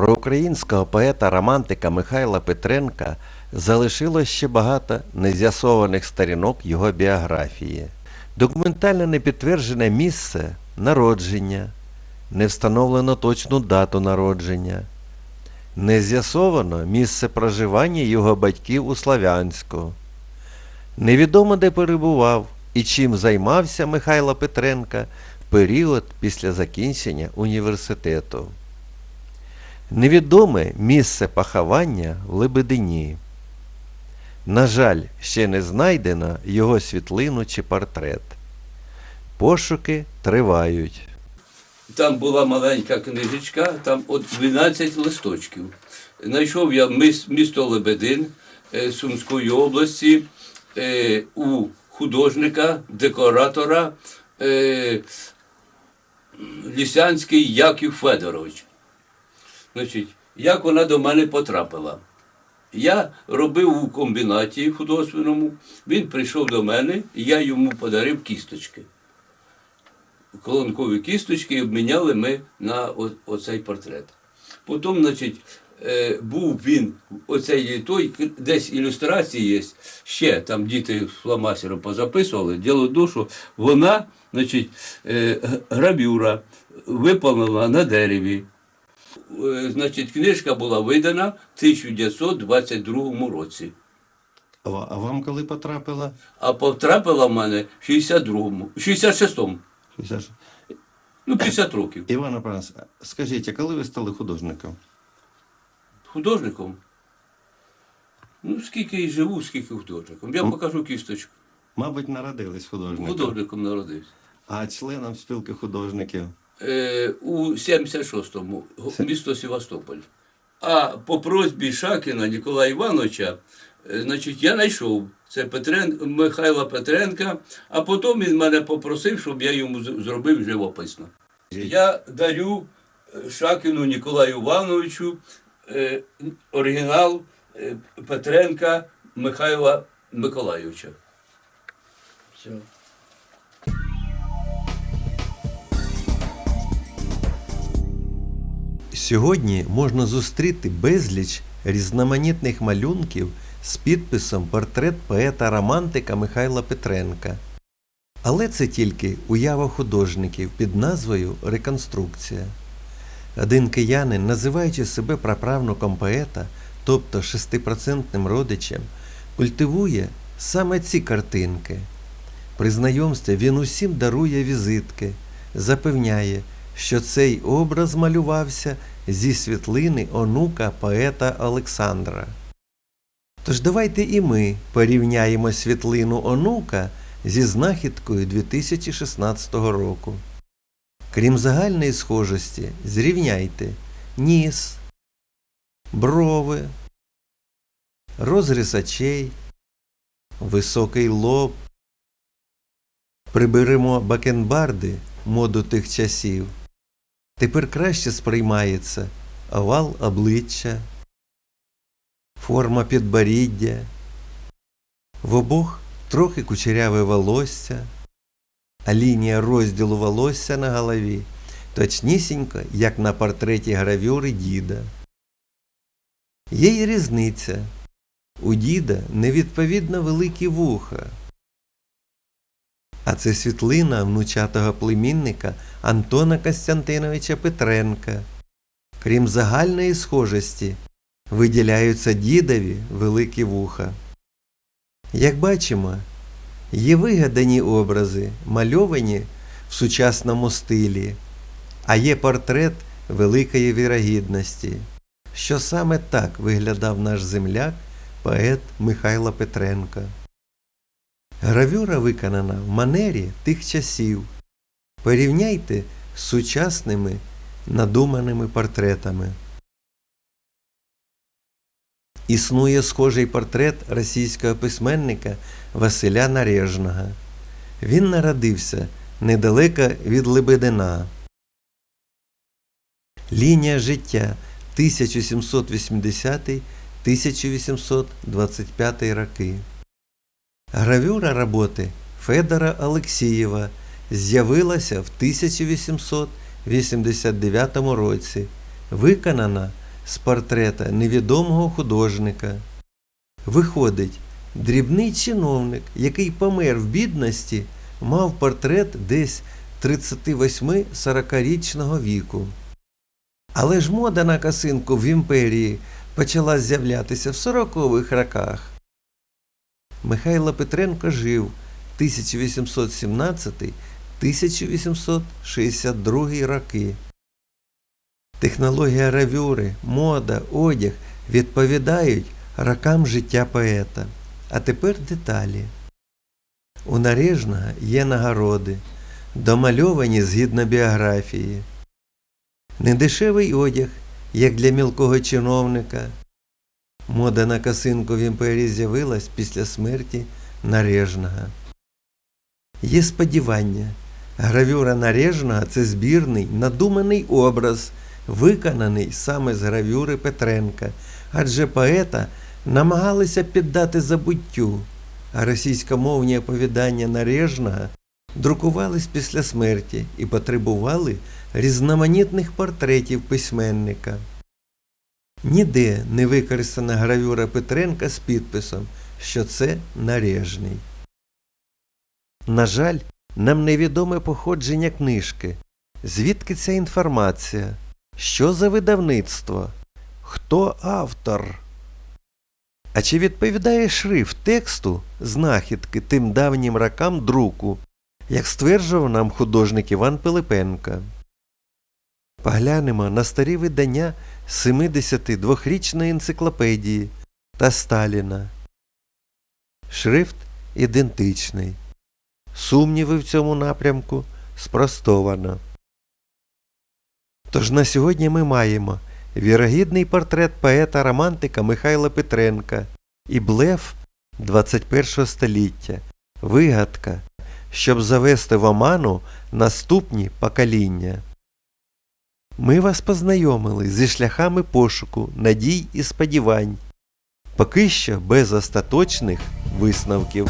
Про українського поета-романтика Михайла Петренка залишилось ще багато нез'ясованих сторінок його біографії. Документально не підтверджене місце народження, не встановлено точну дату народження, не з'ясовано місце проживання його батьків у Славянську. Невідомо де перебував і чим займався Михайло Петренка в період після закінчення університету. Невідоме місце поховання в Лебедині. На жаль, ще не знайдено його світлину чи портрет. Пошуки тривають. Там була маленька книжечка, там от 12 листочків. Знайшов я місто Лебедин е, Сумської області е, у художника, декоратора е, Лісянський Яків Федорович. Значить, як вона до мене потрапила? Я робив у комбінаті художественному, він прийшов до мене, і я йому подарив кісточки колонкові кісточки і обміняли ми на оцей портрет. Потім, значить, е, був він, оцей той, десь ілюстрації є, ще там діти фломастером позаписували, діло в що вона, значить, е, гравюра виповнена на дереві. Е, Значить, книжка була видана в 1922 році. А вам коли потрапила? А потрапила в мене в 62-му, 66-му, ну 50 років. Івана Панас, скажіть, а коли ви стали художником? Художником? Ну, скільки і живу, скільки художником. Я Ну. покажу кісточку. Мабуть, народились художником. Художником народився. А членом спілки художників? Е, у 76-му, го- місто Севастополь. А по просьбі Шакіна Ніколая Івановича, е, значить, я знайшов це Петрен, Михайла Петренка, а потім він мене попросив, щоб я йому зробив живописно. Я дарю е, Шакіну Ніколаю Івановичу е, оригінал е, Петренка Михайла Миколайовича. Все. Сьогодні можна зустріти безліч різноманітних малюнків з підписом портрет поета-романтика Михайла Петренка. Але це тільки уява художників під назвою Реконструкція. Один киянин, називаючи себе праправнуком поета, тобто шестипроцентним родичем, культивує саме ці картинки. При знайомстві він усім дарує візитки, запевняє, що цей образ малювався зі світлини онука поета Олександра. Тож давайте і ми порівняємо світлину онука зі знахідкою 2016 року. Крім загальної схожості, зрівняйте ніс, брови, розріз очей, високий лоб. Приберемо бакенбарди моду тих часів. Тепер краще сприймається овал обличчя, форма підборіддя, в обох трохи кучеряве волосся, а лінія розділу волосся на голові точнісінько, як на портреті гравюри діда. Є й різниця. У діда невідповідно великі вуха. А це світлина внучатого племінника Антона Костянтиновича Петренка. Крім загальної схожості, виділяються дідові великі вуха. Як бачимо, є вигадані образи, мальовані в сучасному стилі, а є портрет великої вірогідності, що саме так виглядав наш земляк, поет Михайло Петренко. Гравюра виконана в манері тих часів. Порівняйте з сучасними надуманими портретами. Існує схожий портрет російського письменника Василя Нарежного. Він народився недалеко від Лебедина. Лінія життя 1780-1825 роки. Гравюра роботи Федора Олексієва з'явилася в 1889 році, виконана з портрета невідомого художника. Виходить, дрібний чиновник, який помер в бідності, мав портрет десь 38-40-річного віку. Але ж мода на косинку в імперії почала з'являтися в 40-х роках. Михайло Петренко жив 1817-1862 роки. Технологія гравюри, мода, одяг відповідають рокам життя поета. А тепер деталі. У Нарежного є нагороди, домальовані згідно біографії. Недешевий одяг, як для мілкого чиновника. Мода на косинку в імперії з'явилась після смерті Нарежного. Є сподівання. Гравюра Нарежного – це збірний, надуманий образ, виконаний саме з гравюри Петренка, адже поета намагалися піддати забуттю, а російськомовні оповідання Нарежного друкувались після смерті і потребували різноманітних портретів письменника. Ніде не використана гравюра Петренка з підписом, що це нарежний. На жаль, нам невідоме походження книжки. Звідки ця інформація? Що за видавництво? Хто автор? А чи відповідає шрифт тексту знахідки тим давнім рокам друку, як стверджував нам художник Іван Пилипенко? Поглянемо на старі видання 72-річної енциклопедії та Сталіна. Шрифт ідентичний. Сумніви в цьому напрямку спростовано. Тож на сьогодні ми маємо вірогідний портрет поета-романтика Михайла Петренка і блеф 21 століття, вигадка, щоб завести в оману наступні покоління. Ми вас познайомили зі шляхами пошуку, надій і сподівань, поки що без остаточних висновків.